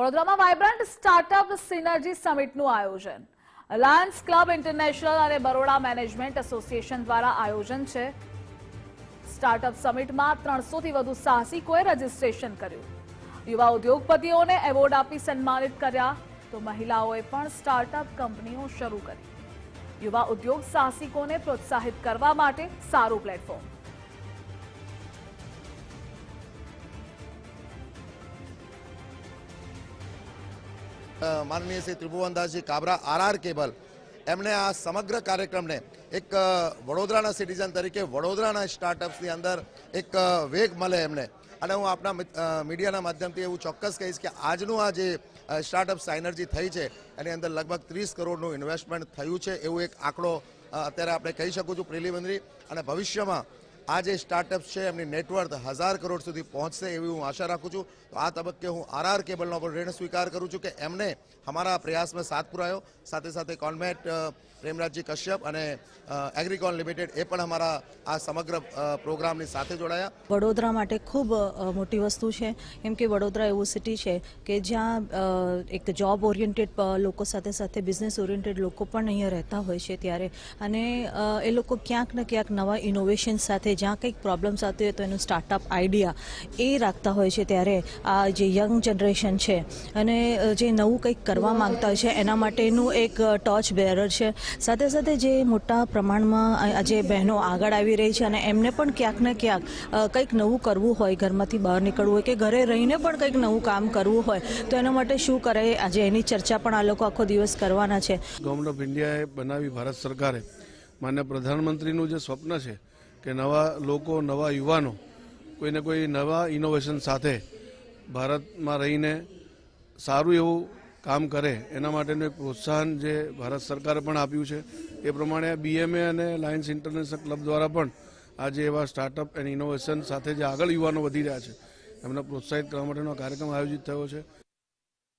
વડોદરામાં vibrant startup synergy સમિટનું આયોજન. Alliance club international અને બરોડા મેનેજમેન્ટ એસોસિએશન દ્વારા આયોજન છે. સ્ટાર્ટઅપ સમિટમાં ત્રણસોથી વધુ સાહસિકોએ રજીસ્ટ્રેશન કર્યું. યુવા ઉદ્યોગપતિઓને એવોર્ડ આપી સન્માનિત કર્યા તો મહિલાઓએ પણ સ્ટાર્ટઅપ કંપનીઓ શરૂ કરી. યુવા ઉદ્યોગ સાહસિકોને પ્રોત્સાહિત કરવા માટે સારું પ્લેટફોર્મ. માનનીય શ્રી ત્રિભુવનદાસજી કાબરા આરઆર કેબલ. એમણે આ સમગ્ર કાર્યક્રમને એક વડોદરાના સિટીઝન તરીકે વડોદરાના સ્ટાર્ટઅપ્સની અંદર એક વેગ મળે એમને. અને હું આપણા મીડિયાના માધ્યમથી એવું ચોક્કસ કહીશ કે આજનું આ જે સ્ટાર્ટઅપ સાઇનર્જી થઈ છે, એની અંદર લગભગ ત્રીસ કરોડનું ઇન્વેસ્ટમેન્ટ થયું છે, એવું એક આંકડો અત્યારે આપણે કહી શકું છું પ્રિલિમિનરી. અને ભવિષ્યમાં આ જે સ્ટાર્ટઅપ છે, એમની નેટવર્થ હજાર કરોડ સુધી પહોંચશે એવી હું આશા રાખું છું. તો આ તબક્કે હું આરઆર કેબલનો પણ ઋણ સ્વીકાર કરું છું કે એમને અમારા પ્રયાસમાં સાથ પુરાયો. સાથે સાથે કોન્વેટ પ્રેમરાજજી કશ્યપ અને એગ્રીકોન લિમિટેડ એ પણ અમારા આ સમગ્ર પ્રોગ્રામની સાથે જોડાયા. વડોદરા માટે ખૂબ મોટી વસ્તુ છે. કેમ કે વડોદરા એવું સિટી છે કે જ્યાં એક જોબ ઓરિએન્ટેડ લોકો સાથે સાથે બિઝનેસ ઓરિએન્ટેડ લોકો પણ અહીંયા રહેતા હોય છે ત્યારે. અને એ લોકો ક્યાંક ને ક્યાંક નવા ઇનોવેશન સાથે જ્યાં કંઈક પ્રોબ્લેમ સાથે હોય તો એનું સ્ટાર્ટઅપ આઈડિયા એ રાખતા હોય છે ત્યારે આ જે યંગ જનરેશન છે અને જે નવું કંઈક કરવા માંગતા હોય છે એના માટેનું એક ટોચ બેરર છે. સાથે સાથે જે મોટા પ્રમાણમાં આજે બહેનો આગળ આવી રહી છે અને એમને પણ ક્યાંક ને ક્યાંક કંઈક નવું કરવું હોય, ઘરમાંથી બહાર નીકળવું હોય કે ઘરે રહીને પણ કંઈક નવું કામ કરવું હોય, તો એના માટે શું કરે? આજે એની ચર્ચા પણ આ લોકો આખો દિવસ કરવાના છે. ગવર્મેન્ટ ઓફ ઇન્ડિયાએ બનાવી ભારત સરકારે. માન્ય પ્રધાનમંત્રીનું જે સ્વપ્ન છે કે નવા લોકો, નવા યુવાનો કોઈને કોઈ નવા ઇનોવેશન સાથે ભારતમાં રહીને સારું એવું કામ કરે, એના માટેનું એક પ્રોત્સાહન જે ભારત સરકારે પણ આપ્યું છે, એ પ્રમાણે બીએમએ અને લાયન્સ ઇન્ટરનેશનલ ક્લબ દ્વારા પણ આજે એવા સ્ટાર્ટઅપ એન્ડ ઇનોવેશન સાથે જે આગળ યુવાનો વધી રહ્યા છે, એમને પ્રોત્સાહિત કરવા માટેનો કાર્યક્રમ આયોજિત થયો છે.